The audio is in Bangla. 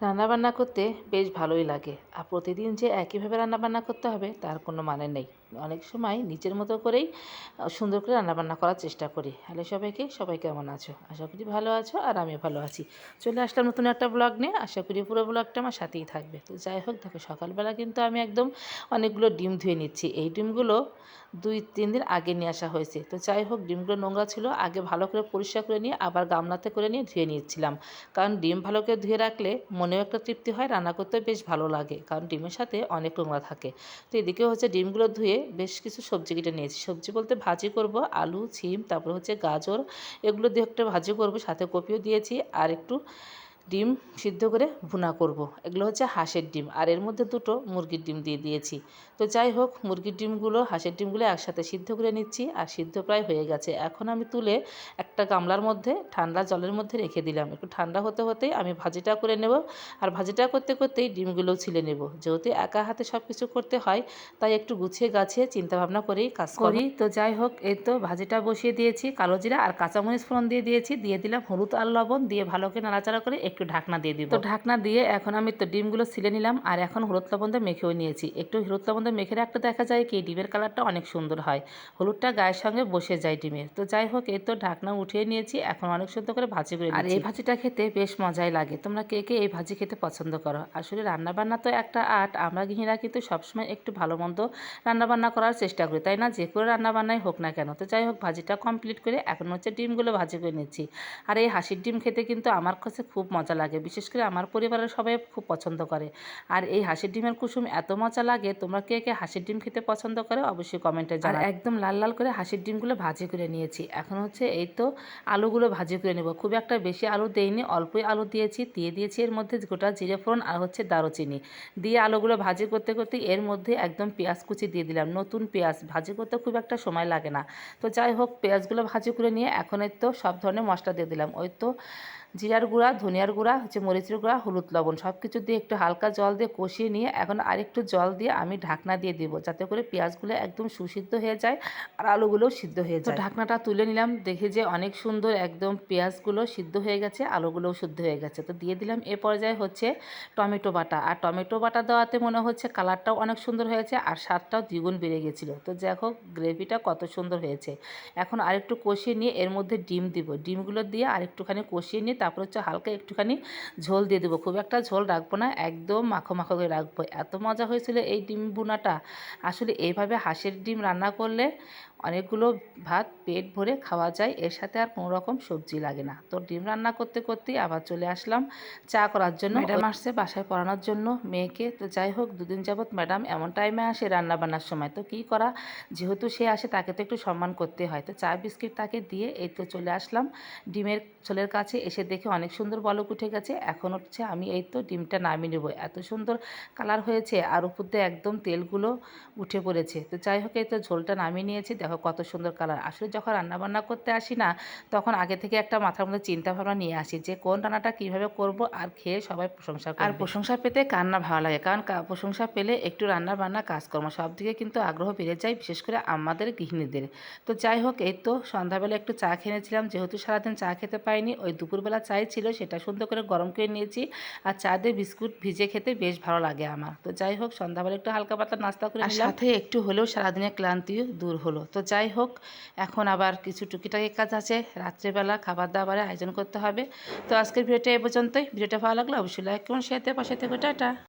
রান্নাবান্না করতে বেশ ভালোই লাগে। আর প্রতিদিন যে একইভাবে রান্নাবান্না করতে হবে, তার কোনো মানে নেই। অনেক সময় নিজের মতো করেই সুন্দর করে রান্নাবান্না করার চেষ্টা করি। হ্যালো সবাইকে, সবাই কেমন আছো? আশা করি ভালো আছো আর আমি ভালো আছি। চলে আসলাম নতুন একটা ব্লগ নিয়ে। আশা করি পুরো ব্লগটা আমার সাথেই থাকবে। তো যাই হোক, দেখো সকালবেলা কিন্তু আমি একদম অনেকগুলো ডিম ধুয়ে নিচ্ছি। এই ডিমগুলো দুই, তিন দিন আগে নিয়ে আসা হয়েছে। তো যাই হোক, ডিমগুলো নোংরা ছিল। আগে ভালো করে পরিষ্কার করে নিয়ে আবার গামলাতে করে নিয়ে ধুয়ে নিচ্ছিলাম। কারণ ডিম ভালো করে ধুয়ে রাখলে মনেও একটা তৃপ্তি হয়, রান্না করতে বেশ ভালো লাগে। কারণ ডিমের সাথে অনেক নোংরা থাকে। তো এদিকে হচ্ছে ডিমগুলো ধুয়ে বেশ কিছু সবজি কেটে নিয়েছি। সবজি বলতে ভাজি করব, আলু, ছিম, তারপর হচ্ছে গাজর, এগুলো দিয়ে একটা ভাজি করব, সাথে কপিও দিয়েছি, আর একটু ডিম সিদ্ধ করে ভুনা করব। এগুলো হচ্ছে হাঁসের ডিম। আর এর মধ্যে দুটো মুরগির ডিম দিয়ে দিয়েছি। তো যাই হোক, মুরগির ডিমগুলো, হাঁসের ডিমগুলো একসাথে সিদ্ধ করে নিচ্ছি আর সিদ্ধ প্রায় হয়ে গেছে। এখন আমি তুলে একটা গামলার মধ্যে ঠান্ডা জলের মধ্যে রেখে দিলাম। একটু ঠান্ডা হতে হতেই আমি ভাজিটা করে নেব। আর ভাজিটা করতে করতেই ডিমগুলোও ছিলে নেব। যেহেতু একা হাতে সব কিছু করতে হয়, তাই একটু গুছিয়ে গাছিয়ে চিন্তাভাবনা করেই কাজ করি। তো যাই হোক, এই তো ভাজিটা বসিয়ে দিয়েছি। কালো জিরা আর কাঁচামরিচ ফোড়ন দিয়ে দিয়েছি। দিয়ে দিলাম হলুদ আর লবণ। দিয়ে ভালো করে নাড়াচাড়া করে একটু ঢাকনা দিয়ে দিব। তো ঢাকনা দিয়ে এখন আমি তো ডিমগুলো ছিলে নিলাম আর এখন হলুদ লবণ দিয়ে মেখেও নিয়েছি। একটু হলুদ লবণ দিয়ে মেখে রাখতে দেখা যায় কি ডিমের কালারটা অনেক সুন্দর হয়। হলুদটা গায়ের সঙ্গে বসে যায় ডিমের। তো যাই হোক এই তো ঢাকনা উঠিয়ে নিয়েছি এখন অনেক সুন্দর করে ভাজি করে আর এই ভাজিটা খেতে বেশ মজাই লাগে। তোমরা কে কে এই ভাজি খেতে পছন্দ করো? আসলে রান্নাবান্না তো একটা আর্ট আমরা গৃহিণীরা কিন্তু সবসময় একটু ভালো মন্দ রান্নাবান্না করার চেষ্টা করি তাই না? যে করে রান্নাবান্নাই হোক না কেন। তো যাই হোক ভাজিটা কমপ্লিট করে এখন হচ্ছে ডিমগুলো ভাজি করে নিচ্ছি। আর এই হাসির ডিম খেতে কিন্তু আমার কাছে খুব মজা লাগে। বিশেষ করে আমার পরিবারের সবাই খুব পছন্দ করে। আর এই হাঁসের ডিমের কুসুম এত মজা লাগে তোমরা কে কে হাঁসের ডিম খেতে পছন্দ করে অবশ্যই কমেন্টে জানাও একদম লাল লাল করে হাঁসের ডিমগুলো ভাজি করে নিয়েছি। এখন হচ্ছে এই তো আলুগুলো ভাজি করে নেব। খুব একটা বেশি আলু দেইনি অল্পই আলু দিয়েছি দিয়ে দিয়েছি এর মধ্যে গোটা জিরে ফোড়ন আর হচ্ছে দারুচিনি। দিয়ে আলুগুলো ভাজি করতে করতে এর মধ্যে একদম পেঁয়াজ কুচি দিয়ে দিলাম নতুন পেঁয়াজ। ভাজি করতে খুব একটা সময় লাগে না। তো যাই হোক পেঁয়াজগুলো ভাজি করে নিয়ে এখন এই তো সব ধরনের মশলা দিয়ে দিলাম। ওই তো জিরার গুঁড়া ধনিয়ার গুঁড়া হচ্ছে মরিচের গুঁড়া হলুদ লবণ সব কিছু দিয়ে একটু হালকা জল দিয়ে কষিয়ে নিয়ে এখন আরেকটু জল দিয়ে আমি ঢাকনা দিয়ে দিব যাতে করে পেঁয়াজগুলো একদম সুসিদ্ধ হয়ে যায় আর আলুগুলোও সিদ্ধ হয়ে যায়। ঢাকনাটা তুলে নিলাম দেখে যে অনেক সুন্দর একদম পেঁয়াজগুলো সিদ্ধ হয়ে গেছে আলুগুলোও শুদ্ধ হয়ে গেছে। তো দিয়ে দিলাম এ পর্যায়ে হচ্ছে টমেটো বাটা। আর টমেটো বাটা দেওয়াতে মনে হচ্ছে কালারটাও অনেক সুন্দর হয়েছে আর স্বাদটাও দ্বিগুণ বেড়ে গেছিল। তো দেখো গ্রেভিটা কত সুন্দর হয়েছে। এখন আরেকটু কষিয়ে নিয়ে এর মধ্যে ডিম দিব। ডিমগুলো দিয়ে আরেকটুখানি কষিয়ে নিয়ে তারপর হচ্ছে হালকা একটুখানি ঝোল দিয়ে দেবো। খুব একটা ঝোল রাখব না, একদম মাখো মাখো করে রাখব। এত মজা হয়েছিল এই ডিম বোনাটা আসলে এইভাবে হাঁসের ডিম রান্না করলে অনেকগুলো ভাত পেট ভরে খাওয়া যায়, এর সাথে আর কোনো রকম সবজি লাগে না। তো ডিম রান্না করতে করতেই আবার চলে আসলাম চা করার জন্য। ম্যাডাম আসছে বাসায় পড়ানোর জন্য মেয়েকে। তো যাই হোক, দুদিন যাবৎ ম্যাডাম এমন টাইমে আসে রান্না বান্নার সময়। তো কী করা? যেহেতু সে আসে, তাকে তো একটু সম্মান করতে হয়। তো চা, বিস্কিট তাকে দিয়ে এই তো চলে আসলাম। ডিমের ছোলের কাছে এসে দেখে অনেক সুন্দর বলক উঠে গেছে। এখন হচ্ছে আমি এই তো ডিমটা নামিয়ে নেব। এত সুন্দর কালার হয়েছে, আর উপর দিয়ে একদম তেলগুলো উঠে পড়েছে। তো যাই হোক, এই তো ঝোলটা নামিয়ে নিয়েছি। দেখো কত সুন্দর কালার আসলে যখন রান্নাবান্না করতে আসি না তখন আগে থেকে একটা মাথার মধ্যে চিন্তা ভাবনা নিয়ে আসি যে কোন রান্নাটা কীভাবে করব আর খেয়ে সবাই প্রশংসা আর প্রশংসা পেতে কার না ভালো লাগে? কারণ প্রশংসা পেলে একটু রান্না বান্না কাজকর্ম সব দিকে কিন্তু আগ্রহ বেড়ে যায় বিশেষ করে আমাদের গৃহিণীদের। তো যাই হোক এই তো সন্ধ্যাবেলা একটু চা খেয়েছিলাম যেহেতু সারাদিন চা খেতে পাইনি ওই দুপুরবেলা চাই ছিল সেটা সুন্দর করে গরম করে নিয়েছি আর চা দিয়ে বিস্কুট ভিজে খেতে বেশ ভালো লাগে আমার। তো যাই হোক সন্ধ্যাবেলা একটু হালকা পাতলা নাস্তা করে সাথে একটু হলেও সারাদিনের ক্লান্তিও দূর হলো। তো যাই হোক, এখন আবার কিছু টুকিটাকি কাজ আছে। রাত্রেবেলা খাবার দাবারের আয়োজন করতে হবে। তো আজকের ভিডিওটা এ পর্যন্তই। ভিডিওটা ভালো লাগলে অবশ্যই লাইক করুন দিয়ে পাশে থেকে। টাটা!